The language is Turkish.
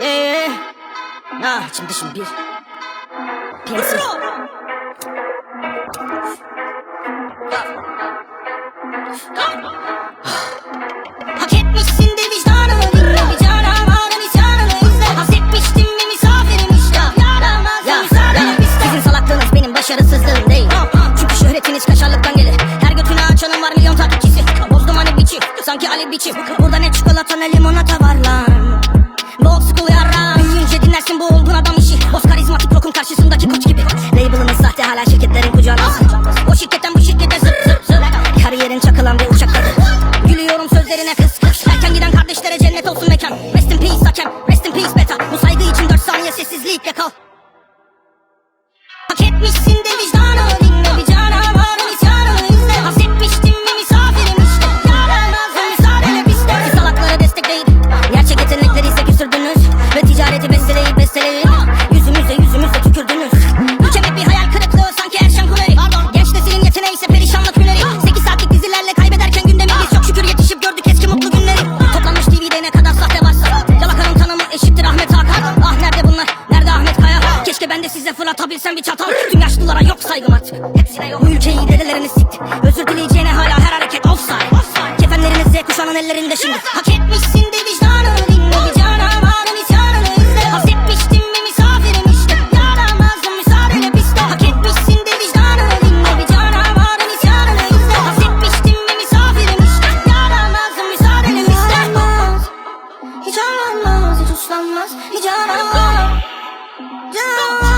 Eee Ah içim dışım bir Pensil Hak etmişsindir vicdanını dinle Bir canavarın isyanını izle. Hasretmiştim bir misafirim işte. Yaramaz bizde Sizin salaklığınız benim başarısızlığım değil. Çünkü şöhretiniz kaşarlıktan sanki Ali biçi Burada ne çikolata ne limonata var lan. Bu old school yarra Büyüyünce dinlersin bu olgun adam işi. Boz karizmatik rock'un karşısındaki koç gibi. Label'ımız sahte hala şirketlerin kucağına O şirketten bu şirkete zıp zıp zıp. Kariyerin çakılan bir uçak tadı Gülüyorum sözlerine kıs kıs Erken giden kardeşlere cennet olsun mekan. Rest in peace hakem Rest in peace beta. Bu saygı için 4 saniye sessizlikle kal. Hak etmişsindir. vicdanını Keşke ben de size fırlatabilsem bir çatal. Tüm yaşlılara yok saygım artık Hepsine yok. Bu ülkeyi dedeleriniz sikti Özür dileyeceğine hala her hareket offside, offside. Kefenleriniz Z kuşağının ellerinde şimdi. Hak etmişsin de vicdanını dinle Bir canan hanım isyanını izle. Haz etmiştim misafirim işte. Yaramazdım müsaadenle piste. Hak etmişsin de vicdanını dinle Bir canan hanım isyanını izle. Haz etmiştim misafirim işte. Yaramazdım müsaadenle piste. Hiç aranmaz, hiç uslanmaz. Hiç aranmaz do